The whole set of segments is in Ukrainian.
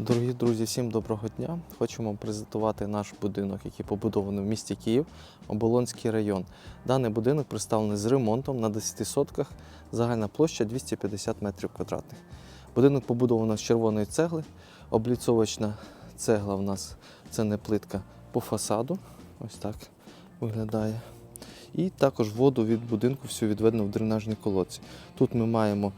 Дорогі друзі, всім доброго дня! Хочемо презентувати наш будинок, який побудований в місті Київ, Оболонський район. Даний будинок представлений з ремонтом на 10 сотках, загальна площа 250 метрів квадратних. Будинок побудовано з червоної цегли, обліцовочна цегла в нас це не плитка по фасаду. Ось так виглядає. І також воду від будинку всю відведено в дренажні колодці. Тут ми маємо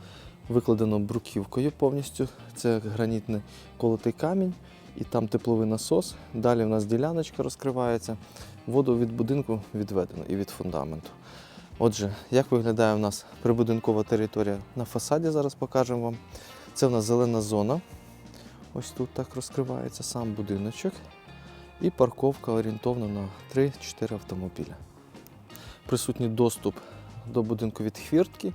викладено бруківкою повністю. Це гранітний колотий камінь, і там тепловий насос. Далі в нас діляночка розкривається. Воду від будинку відведено і від фундаменту. Отже, як виглядає у нас прибудинкова територія на фасаді, зараз покажемо вам. Це в нас зелена зона. Ось тут так розкривається сам будиночок. І парковка орієнтовно на 3-4 автомобіля. Присутній доступ до будинку від хвіртки.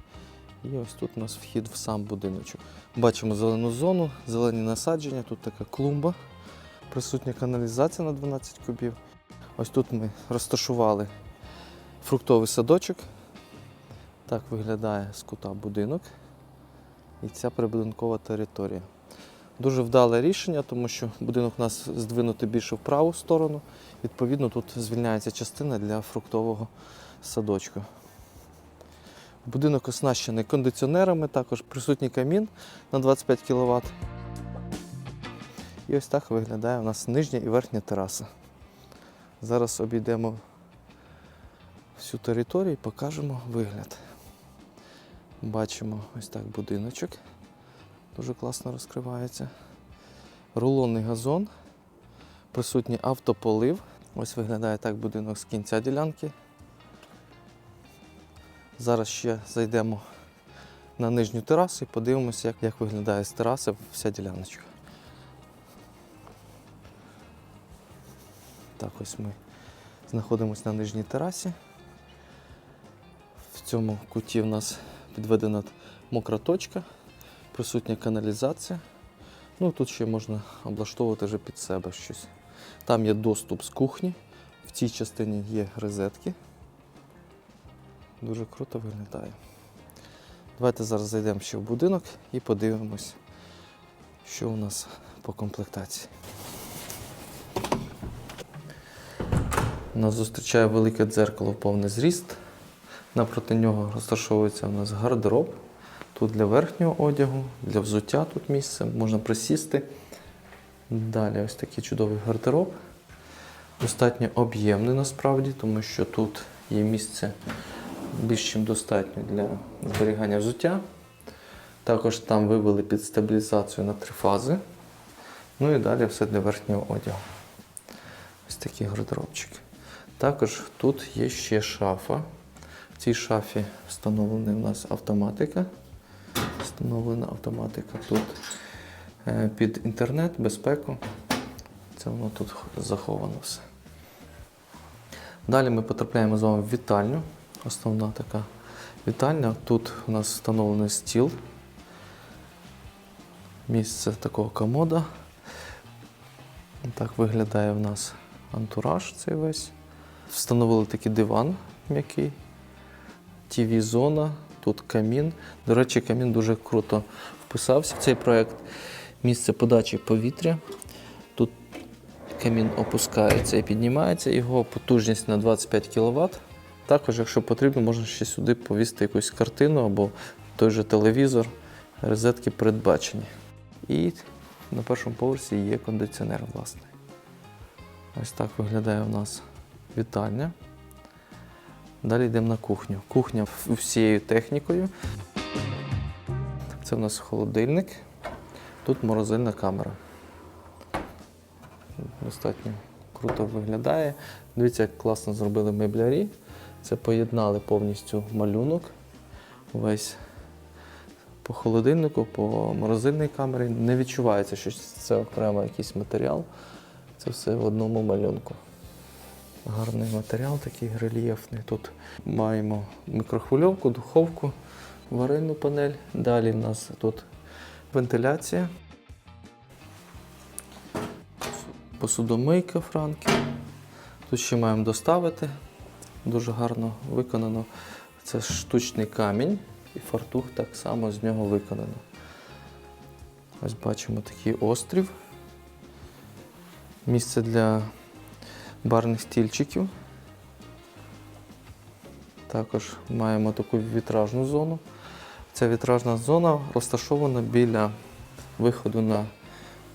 І ось тут у нас вхід в сам будиночок. Бачимо зелену зону, зелені насадження, тут така клумба, присутня каналізація на 12 кубів. Ось тут ми розташували фруктовий садочок. Так виглядає з кута будинок. І ця прибудинкова територія. Дуже вдале рішення, тому що будинок у нас здвинутий більше в праву сторону. Відповідно, тут звільняється частина для фруктового садочку. Будинок оснащений кондиціонерами, також присутній камін на 25 кВт. І ось так виглядає у нас нижня і верхня тераса. Зараз обійдемо всю територію і покажемо вигляд. Бачимо ось так будиночок. Дуже класно розкривається. Рулонний газон, присутній автополив. Ось виглядає так будинок з кінця ділянки. Зараз ще зайдемо на нижню терасу і подивимося, як, як виглядає з тераси вся діляночка. Так, ось ми знаходимося на нижній терасі. В цьому куті в нас підведена мокра точка, присутня каналізація. Ну, тут ще можна облаштовувати вже під себе щось. Там є доступ з кухні, в цій частині є розетки. Дуже круто виглядає. Давайте зараз зайдемо ще в будинок і подивимось, що у нас по комплектації. Нас зустрічає велике дзеркало в повний зріст. Напроти нього розташовується у нас гардероб. Тут для верхнього одягу, для взуття тут місце, можна присісти. Далі ось такий чудовий гардероб. Достатньо об'ємний насправді, тому що тут є місце більш ніж достатньо для зберігання взуття. Також там вивели під стабілізацію на три фази. Ну і далі все для верхнього одягу. Ось такий гардеробчик. Також тут є ще шафа. В цій шафі встановлена у нас автоматика. Встановлена автоматика тут е, під інтернет, безпеку. Це воно тут заховано все. Далі ми потрапляємо з вами в вітальню. Основна така вітальня. Тут у нас встановлений стіл. Місце такого комода. Так виглядає в нас антураж цей весь. Встановили такий диван м'який, ТВ-зона, тут камін. До речі, камін дуже круто вписався в цей проєкт. Місце подачі повітря. Тут камін опускається і піднімається, його потужність на 25 кВт. Також, якщо потрібно, можна ще сюди повісити якусь картину або той же телевізор, розетки передбачені. І на першому поверсі є кондиціонер, власне. Ось так виглядає у нас вітальня. Далі йдемо на кухню. Кухня всією технікою. Це у нас холодильник. Тут морозильна камера. Достатньо круто виглядає. Дивіться, як класно зробили меблярі. Це поєднали повністю малюнок. Весь по холодильнику, по морозильній камері. Не відчувається, що це окремо якийсь матеріал. Це все в одному малюнку. Гарний матеріал, такий рельєфний. Тут маємо мікрохвильовку, духовку, варильну панель. Далі в нас тут вентиляція. Посудомийка франки. Тут ще маємо доставити. Дуже гарно виконано. Це штучний камінь і фартух так само з нього виконано. Ось бачимо такий острів Місце для барних стільчиків. Також маємо таку вітражну зону. Ця вітражна зона розташована біля виходу на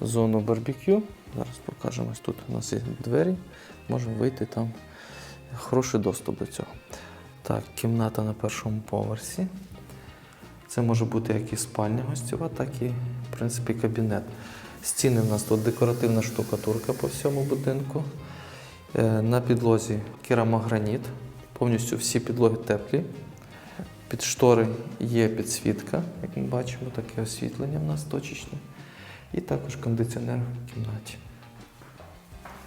зону барбекю. Зараз покажемо, тут у нас є двері, можемо вийти там. Хороший доступ до цього. Так, кімната на першому поверсі. Це може бути як і спальня гостьова, так і, в принципі, кабінет. Стіни в нас тут декоративна штукатурка по всьому будинку. Е, На підлозі керамограніт. Повністю всі підлоги теплі. Під штори є підсвітка, як ми бачимо, таке освітлення в нас точечне. І також кондиціонер в кімнаті.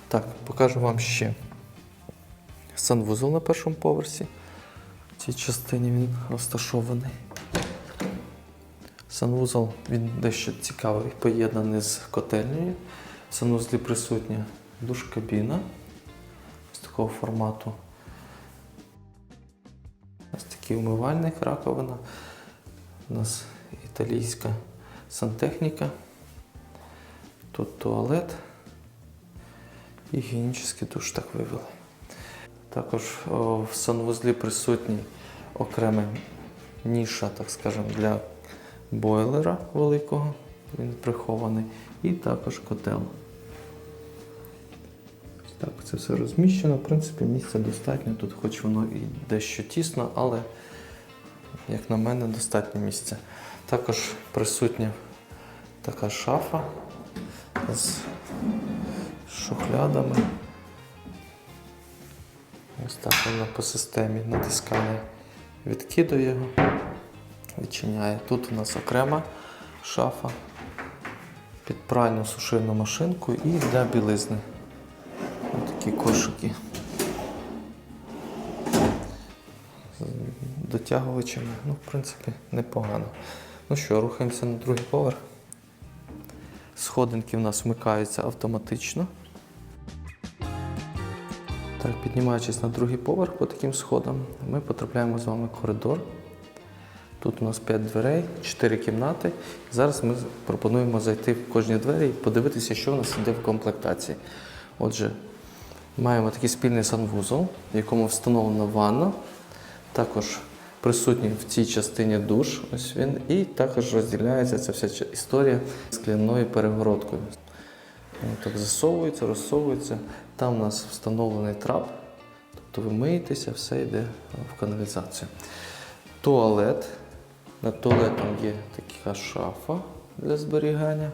Так, покажу вам ще санвузол на першому поверсі. В цій частині він розташований. Санвузол він дещо цікавий, поєднаний з котельнею. В санвузлі присутня душ-кабіна з такого формату. Ось такий умивальник, раковина. У нас італійська сантехніка. Тут туалет і гігієнічний душ так вивели. Також в санвузлі присутній окрема ніша, так скажемо, для бойлера великого. Він прихований. І також котел. Так, це все розміщено. В принципі, місця достатньо. Тут хоч воно і дещо тісно, але, як на мене, достатньо місця. Також присутня така шафа з шухлядами. Ось так воно по системі натискання відкидує його, відчиняє. Тут у нас окрема шафа під пральну сушильну машинку і для білизни. Ось такі кошики. Дотягувачами. Ну, в принципі, непогано. Ну що, рухаємося на другий поверх. Сходинки в нас вмикаються автоматично. Так, піднімаючись на другий поверх по таким сходам, ми потрапляємо з вами в коридор. Тут у нас 5 дверей, 4 кімнати. Зараз ми пропонуємо зайти в кожні двері і подивитися, що в нас іде в комплектації. Отже, маємо такий спільний санвузол, в якому встановлена ванна. Також присутній в цій частині душ, ось він, і також розділяється ця вся історія скляною перегородкою. Так засовується, розсовується. Там у нас встановлений трап, тобто ви миєтеся, все йде в каналізацію. Туалет. Над туалетом є така шафа для зберігання.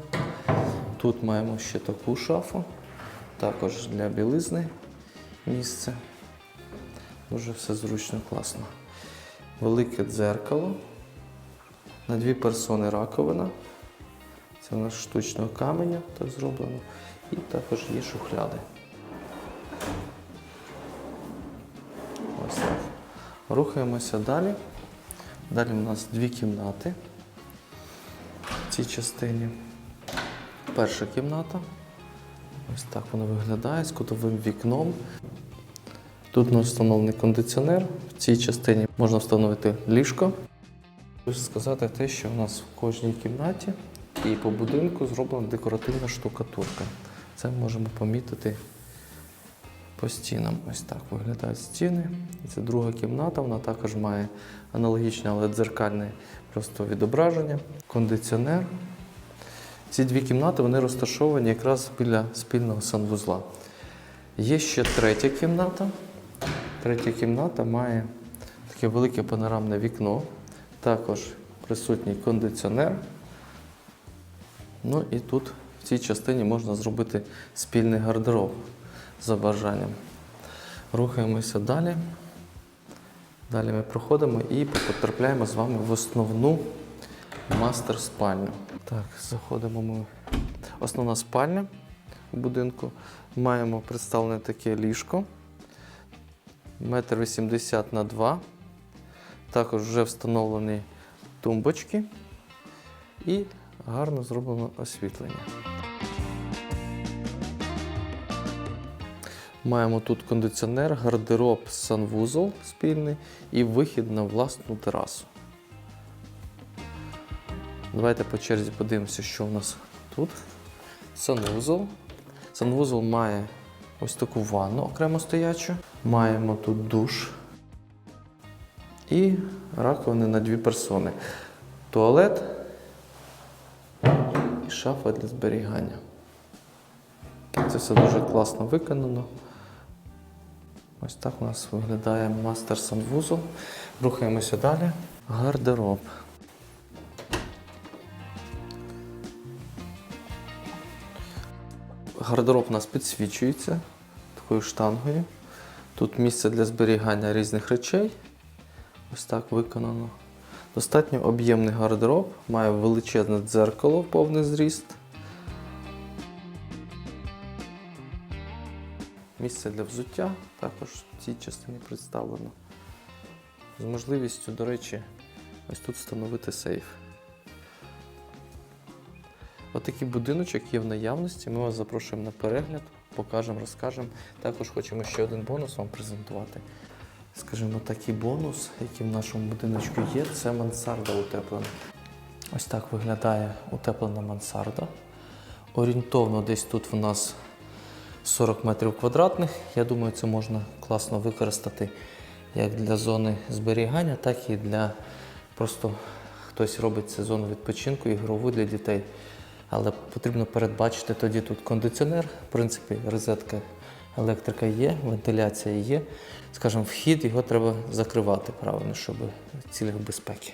Тут маємо ще таку шафу, також для білизни місце. Дуже все зручно, класно. Велике дзеркало. На дві персони раковина. Це у нас штучного каменя так зроблено. І також є шухляди. Ось так. Рухаємося далі. Далі у нас дві кімнати в цій частині. Перша кімната. Ось так вона виглядає з кутовим вікном. Тут нас встановлений кондиціонер. В цій частині можна встановити ліжко. Хочу сказати те, що у нас в кожній кімнаті і по будинку зроблена декоративна штукатурка. Це ми можемо помітити по стінам. Ось так виглядають стіни. Це друга кімната, вона також має аналогічне, але дзеркальне просто відображення. Кондиціонер. Ці дві кімнати вони розташовані якраз біля спільного санвузла. Є ще третя кімната. Третя кімната має таке велике панорамне вікно, також присутній кондиціонер. Ну і тут в цій частині можна зробити спільний гардероб за бажанням. Рухаємося далі. Далі ми проходимо і потрапляємо з вами в основну мастер-спальню. Так, заходимо ми. Основна спальня в будинку. Маємо представлене таке ліжко. Метр вісімдесят на 2. Також вже встановлені тумбочки і гарно зроблено освітлення. Маємо тут кондиціонер, гардероб, санвузол спільний і вихід на власну терасу. Давайте по черзі подивимося, що у нас тут. Санвузол. Санвузол має ось таку ванну окремо стоячу. Маємо тут душ і раковини на дві персони. Туалет і шафа для зберігання. Це все дуже класно виконано. Ось так у нас виглядає мастер санвузол. Рухаємося далі. Гардероб. Гардероб у нас підсвічується такою штангою. Тут місце для зберігання різних речей. Ось так виконано. Достатньо об'ємний гардероб, має величезне дзеркало в повний зріст. Місце для взуття також в цій частині представлено. З можливістю, до речі, ось тут встановити сейф. Отакий будиночок є в наявності. Ми вас запрошуємо на перегляд, покажемо, розкажемо. Також хочемо ще один бонус вам презентувати. Скажімо, такий бонус, який в нашому будиночку є, це мансарда утеплена. Ось так виглядає утеплена мансарда. Орієнтовно десь тут в нас 40 метрів квадратних. Я думаю, це можна класно використати як для зони зберігання, так і для просто хтось робить це зону відпочинку ігрову для дітей. Але потрібно передбачити тоді тут кондиціонер. В принципі, розетка електрика є, вентиляція є. Скажімо, вхід його треба закривати правильно, щоб в цілях безпеки.